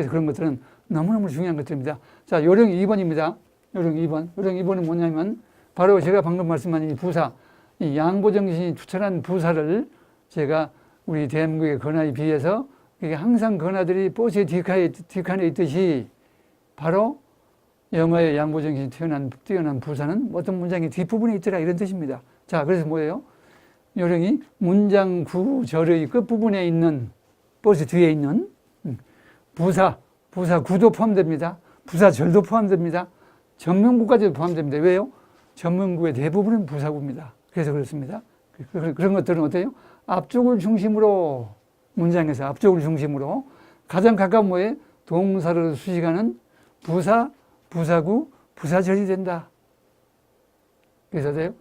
그래서 그런 것들은 너무너무 중요한 것들입니다. 자, 요령 2번입니다. 요령 2번. 요령 2번은 뭐냐면 바로 제가 방금 말씀한 이 부사, 이 양보정신이 추천한 부사를 제가 우리 대한민국의 건화에 비해서 이게 항상 건화들이 버스의 뒷칸에, 뒷칸에 있듯이 바로 영어의 양보정신이 뛰어난, 뛰어난 부사는 어떤 문장의 뒷부분에 있더라 이런 뜻입니다. 자, 그래서 뭐예요? 요령이 문장 구절의 끝부분에 있는 버스 뒤에 있는 음, 부사, 부사 구도 포함됩니다. 부사 절도 포함됩니다. 전문구까지도 포함됩니다. 왜요? 전문구의 대부분은 부사구입니다. 그래서 그렇습니다. 그- 그런 것들은 어때요? 앞쪽을 중심으로 문장에서 앞쪽을 중심으로 가장 가까운 뭐에 동사를 수식하는 부사, 부사구, 부사절이 된다. 그래서 돼요?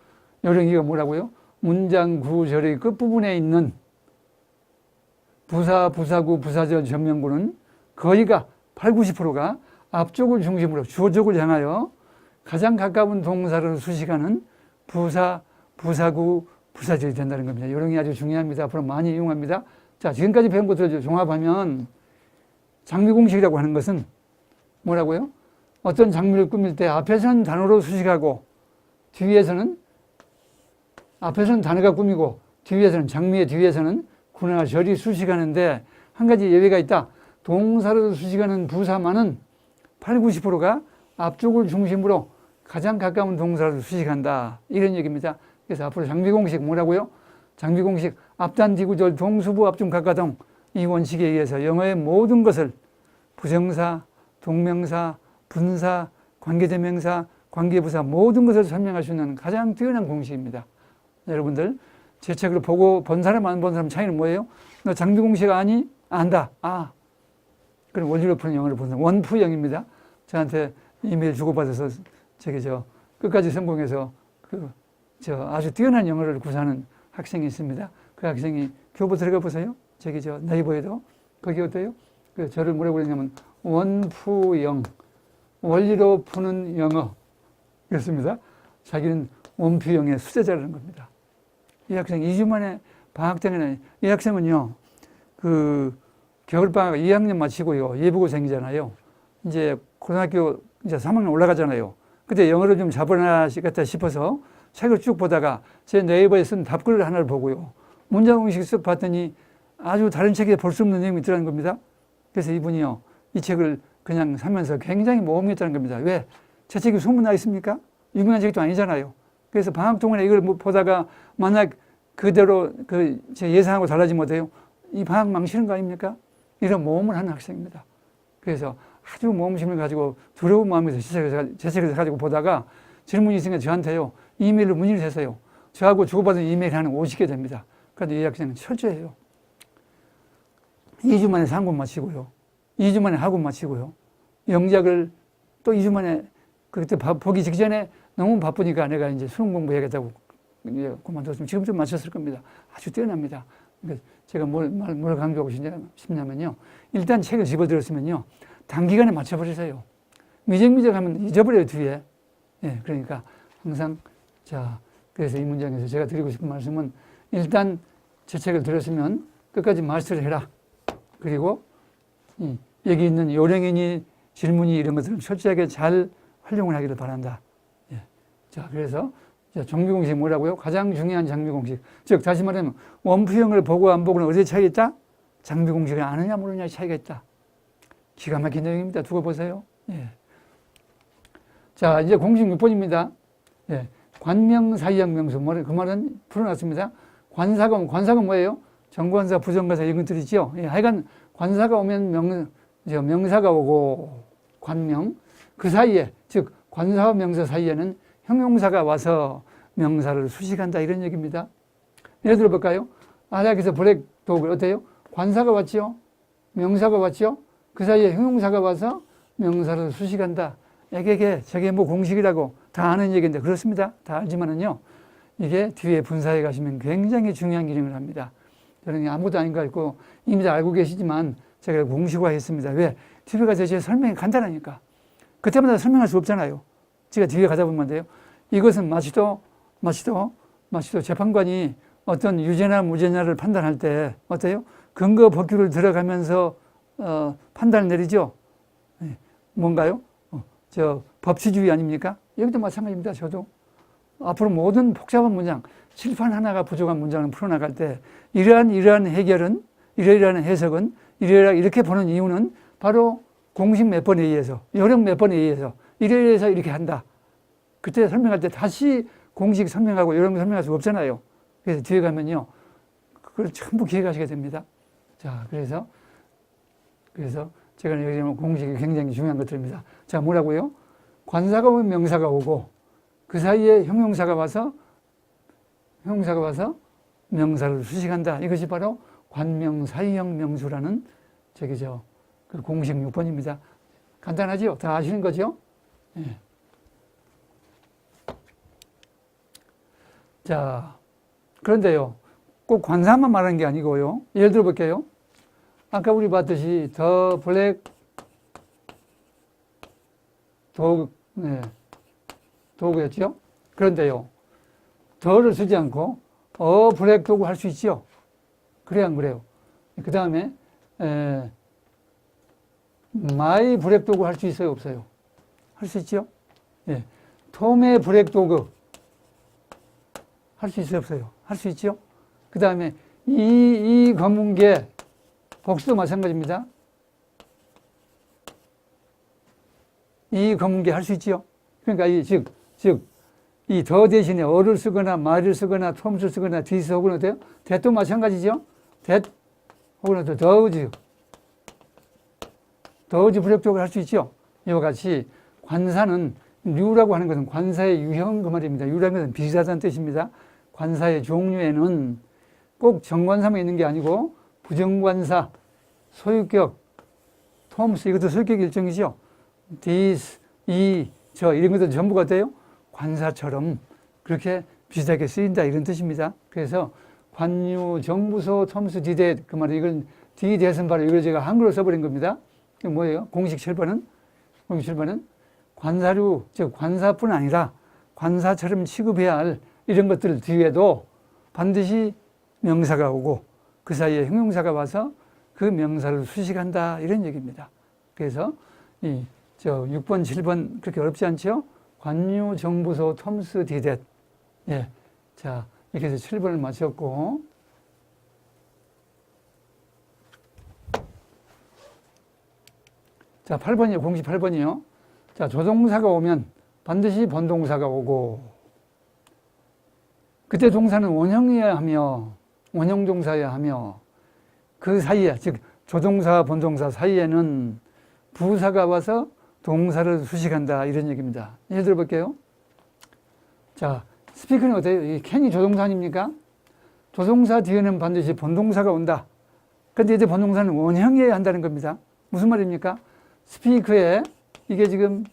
요령이가 뭐라고요? 문장 구절의 끝부분에 있는 부사, 부사구, 부사절 전면구는 거의가 8, 90%가 앞쪽을 중심으로 주어 쪽을 향하여 가장 가까운 동사를 수식하는 부사, 부사구, 부사절이 된다는 겁니다. 요령이 아주 중요합니다. 앞으로 많이 이용합니다. 자, 지금까지 배운 것들을 종합하면 장미공식이라고 하는 것은 뭐라고요? 어떤 장미를 꾸밀 때 앞에서는 단어로 수식하고 뒤에서는 앞에서는 단어가 꾸미고 뒤에서는 장미의 뒤에서는 구나 절이 수식하는데 한 가지 예외가 있다. 동사를 수식하는 부사만은 8, 90%가 앞쪽을 중심으로 가장 가까운 동사를 수식한다. 이런 얘기입니다. 그래서 앞으로 장비 공식 뭐라고요? 장비 공식 앞단 디구절 동수부 앞중 각가동 이 원칙에 의해서 영어의 모든 것을 부정사, 동명사, 분사, 관계대명사, 관계부사 모든 것을 설명할 수 있는 가장 뛰어난 공식입니다. 여러분들 제 책을 보고 본 사람 안 본 사람 차이는 뭐예요? 너 장비 공식 아니? 안다. 아. 그럼 원리로 푸는 영어를 보는 원푸영입니다. 저한테 이메일 주고받아서 저기 저 끝까지 성공해서 그 저 아주 뛰어난 영어를 구사하는 학생이 있습니다. 그 학생이 교보 들어가 보세요. 저기 저 네이버에도 거기 어때요? 그 저를 뭐라고 그러냐면 원푸영 원리로 푸는 영어 그렇습니다. 자기는 원푸영의 수제자라는 겁니다. 이 학생 2주 만에 방학 때문에 이 학생은요 그 겨울방학 2학년 마치고요 예비고생이잖아요. 이제 고등학교 이제 3학년 올라가잖아요. 그때 영어를 좀 잡아놔야겠다 싶어서 책을 쭉 보다가 제 네이버에 쓴 답글을 하나를 보고요. 문장공식 쓱 봤더니 아주 다른 책에 볼 수 없는 내용이 있더라는 겁니다. 그래서 이분이요. 이 책을 그냥 사면서 굉장히 모험이 있다는 겁니다. 왜? 제 책이 소문나 있습니까? 유명한 책도 아니잖아요. 그래서 방학 동안에 이걸 뭐 보다가 만약 그대로 그 제 예상하고 달라지면 못해요. 이 방학 망치는 거 아닙니까? 이런 모험을 하는 학생입니다. 그래서 아주 모험심을 가지고 두려운 마음에서 책을 가지고 보다가 질문이 있으니까 저한테요. 이메일로 문의를 했어요. 저하고 주고받은 이메일 하나 50개 됩니다. 그런데 이 학생은 철저해요. 2주 만에 상권 마치고요. 2주 만에 학원 마치고요. 영작을 또 2주 만에 그때 보기 직전에 너무 바쁘니까 내가 이제 수능 공부해야겠다고 이제 그만뒀으면 지금 좀 마쳤을 겁니다. 아주 뛰어납니다. 제가 뭘, 뭘, 뭘 강조하고 싶냐면요. 일단 책을 집어들었으면요. 단기간에 맞춰버리세요. 미적미적 하면 잊어버려요, 뒤에. 예, 그러니까 항상, 자, 그래서 이 문장에서 제가 드리고 싶은 말씀은 일단 제 책을 들었으면 끝까지 마스터를 해라. 그리고 이, 여기 있는 요령이니 질문이 이런 것들을 철저하게 잘 활용을 하기를 바란다. 예. 자, 그래서 정비 공식 뭐라고요? 가장 중요한 장비 공식. 즉, 다시 말하면 원푸형을 보고 안 보고는 어디에 차이가 있다? 장비 공식을 아느냐 모르냐의 차이가 있다. 기가 막힌 내용입니다. 두고 보세요. 예. 자, 이제 공식 6번입니다. 예. 관명사이학 명수. 뭐, 그 말은 풀어놨습니다. 관사가, 관사가 뭐예요? 정관사, 부정관사 이런 것들이죠. 예. 하여간 관사가 오면 명, 저 명사가 오고 관명. 그 사이에, 즉, 관사와 명사 사이에는 형용사가 와서 명사를 수식한다 이런 얘기입니다. 예를 들어 볼까요? 아닥에서 블랙 독을 어때요? 관사가 왔죠? 명사가 왔죠? 그 사이에 형용사가 와서 명사를 수식한다. 에게게 저게 뭐 공식이라고 다 아는 얘기인데 그렇습니다. 다 알지만은요. 이게 뒤에 분사에 가시면 굉장히 중요한 기능을 합니다. 저는 아무것도 아닌 것 같고 이미 다 알고 계시지만 제가 공식화했습니다. 왜? 뒤에 가서 제 설명이 간단하니까. 그때마다 설명할 수 없잖아요. 제가 뒤에 가다 보면 돼요. 이것은 마치도, 마치도, 마치도 재판관이 어떤 유죄나 무죄냐를 판단할 때 어때요? 근거 법규를 들어가면서 어, 판단을 내리죠. 예, 뭔가요? 어, 저 법치주의 아닙니까? 여기도 마찬가지입니다. 저도 앞으로 모든 복잡한 문장, 칠판 하나가 부족한 문장을 풀어나갈 때 이러한 이러한 해결은 이러이러한 해석은 이러이러 이렇게 보는 이유는 바로 공식 몇 번에 의해서 요령 몇 번에 의해서 이래서 이렇게 한다. 그때 설명할 때 다시 공식 설명하고 요령 설명할 수 없잖아요. 그래서 뒤에 가면요. 그걸 전부 기억하시게 됩니다. 자, 그래서 그래서 제가 여기 보면 공식이 굉장히 중요한 것들입니다. 자, 뭐라고요? 관사가 오면 명사가 오고 그 사이에 형용사가 와서 형용사가 와서 명사를 수식한다. 이것이 바로 관명사이형 명수라는 저기죠. 그 공식 6번입니다. 간단하죠? 다 아시는 거죠? 예. 자, 그런데요. 꼭 관사만 말하는 게 아니고요. 예를 들어 볼게요. 아까 우리 봤듯이 더 블랙 도구, 네, 도구였죠? 그런데요. 더를 쓰지 않고 어 블랙 도구 할수 있죠? 그래 안 그래요? 그 다음에 마이 브렉 도구 할수 있어요 없어요? 할 수 있죠? 예. 톰의 브렉 도구 할 수 있어요 없어요? 할 수 있죠? 그 다음에 이, 이 검은개 복수도 마찬가지입니다. 이 검은개 할수 있죠? 그러니까 이 즉, 즉, 이 더 대신에 어를 쓰거나 말을 쓰거나 톰을 쓰거나 디스 혹은 어때요? 대도 마찬가지죠? 대 혹은 어때 더우즈 더우즈 불협적으로 할 수 있죠? 이와 같이 관사는 류라고 하는 것은 관사의 유형 그 말입니다. 유라는 것은 비슷하다는 뜻입니다. 관사의 종류에는 꼭 정관사만 있는 게 아니고 부정관사, 소유격, 톰스 이것도 소유격 일종이죠. this, 이, 저 이런 것도 전부가 돼요. 관사처럼 그렇게 비슷하게 쓰인다 이런 뜻입니다. 그래서 관유, 정부소, 톰스, 디대 그 말은 이걸 디대선 바로 이걸 제가 한글로 써버린 겁니다. 뭐예요? 공식 7번은 공식 7번은 관사류 즉 관사뿐 아니라 관사처럼 취급해야 할 이런 것들 뒤에도 반드시 명사가 오고 그 사이에 형용사가 와서 그 명사를 수식한다 이런 얘기입니다. 그래서 이 저 6번, 7번 그렇게 어렵지 않죠? 관유, 정부소, 톰스, 디댓. 예. 자, 이렇게 해서 7번을 마쳤고 자, 8번이요. 공식 8번이요. 자, 조동사가 오면 반드시 본동사가 오고 그때 동사는 원형이어야 하며 원형 동사여야 하며 그 사이에 즉 조동사 본동사 사이에는 부사가 와서 동사를 수식한다 이런 얘기입니다. 예를 들어 볼게요. 자, 스피커는 어때요? 이 캔이 조동사 아닙니까? 조동사 뒤에는 반드시 본동사가 온다. 근데 이제 본동사는 원형이어야 한다는 겁니다. 무슨 말입니까? 스피커에 이게 지금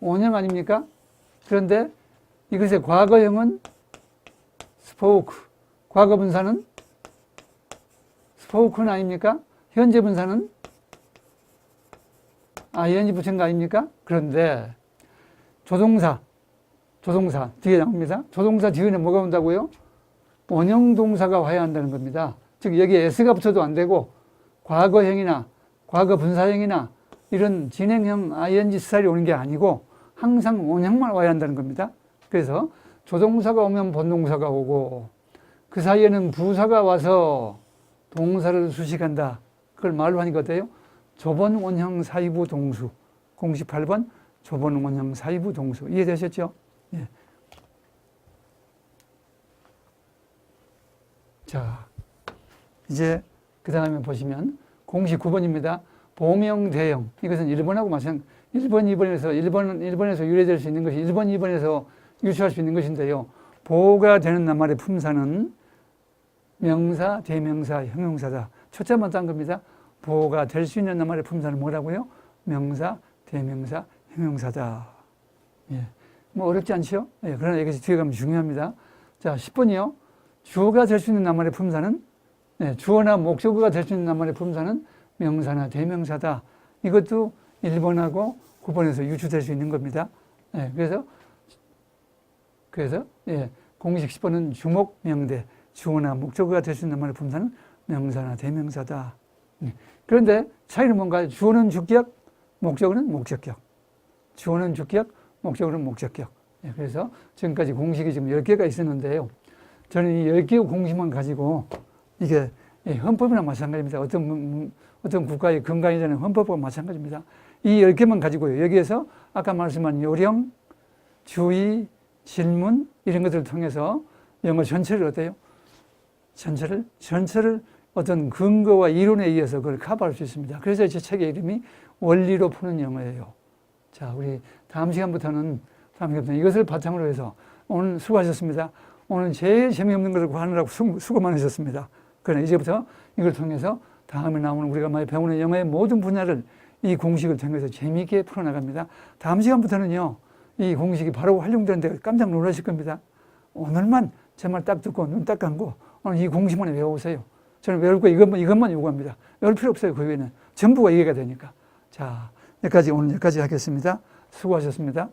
원형 아닙니까? 그런데 이것의 과거형은 스포크, 과거 분사는 스포크는 아닙니까? 현재 분사는 ing 붙인 거 아닙니까? 그런데 조동사, 조동사 뒤에 나옵니다. 조동사 뒤에는 뭐가 온다고요? 원형 동사가 와야 한다는 겁니다. 즉 여기에 s가 붙어도 안 되고 과거형이나 과거 분사형이나 이런 진행형 ing 스타일이 오는 게 아니고 항상 원형만 와야 한다는 겁니다. 그래서 조동사가 오면 본동사가 오고 그 사이에는 부사가 와서 동사를 수식한다. 그걸 말로 하니까 어때요? 조번 원형 사이부 동수. 공식 8번 조번 원형 사이부 동수. 이해되셨죠? 예. 자, 이제 그 다음에 보시면 공식 9번입니다. 보명 대형. 이것은 1번하고 마찬가지. 1번, 2번에서 1번, 1번에서 유래될 수 있는 것이 1번, 2번에서 유추할 수 있는 것인데요. 보호가 되는 나말의 품사는 명사, 대명사, 형용사다. 초점만 딴 겁니다. 보호가 될 수 있는 나말의 품사는 뭐라고요? 명사, 대명사, 형용사다. 예. 뭐 어렵지 않죠? 예. 그러나 여기서 뒤에 가면 중요합니다. 자, 10번이요. 주어가 될 수 있는 나말의 품사는 네, 주어나 목적어가 될 수 있는 나말의 품사는 명사나 대명사다. 이것도 1번하고 9번에서 유추될 수 있는 겁니다. 예. 그래서 그래서 예. 공식 10번은 주목, 명대, 주어나 목적어가 될 수 있는 말의 품사는 명사나 대명사다. 네. 그런데 차이는 뭔가요? 주어는 주격, 목적어는 목적격. 주어는 주격, 목적어는 목적격. 예, 그래서 지금까지 공식이 지금 10개가 있었는데요. 저는 이 10개의 공식만 가지고 이게 예, 헌법이나 마찬가지입니다. 어떤, 문- 어떤 국가의 근간이 되는 헌법과 마찬가지입니다. 이 10개만 가지고요. 여기에서 아까 말씀한 요령, 주의, 질문 이런 것들을 통해서 영어 전체를 어때요? 전체를 전체를 어떤 근거와 이론에 의해서 그걸 커버할 수 있습니다. 그래서 제 책의 이름이 원리로 푸는 영어예요. 자, 우리 다음 시간부터는 다음 시간부터 이것을 바탕으로 해서 오늘 수고하셨습니다. 오늘 제일 재미없는 것을 구하느라고 수고, 많으셨습니다. 그러나 이제부터 이걸 통해서 다음에 나오는 우리가 많이 배우는 영어의 모든 분야를 이 공식을 통해서 재미있게 풀어나갑니다. 다음 시간부터는요, 이 공식이 바로 활용되는데 깜짝 놀라실 겁니다. 오늘만 제 말 딱 듣고 눈 딱 감고 오늘 이 공식만 외워오세요. 저는 외울 거 이것만, 이것만 요구합니다. 외울 필요 없어요. 그 외에는. 전부가 이해가 되니까. 자, 여기까지, 오늘 여기까지 하겠습니다. 수고하셨습니다.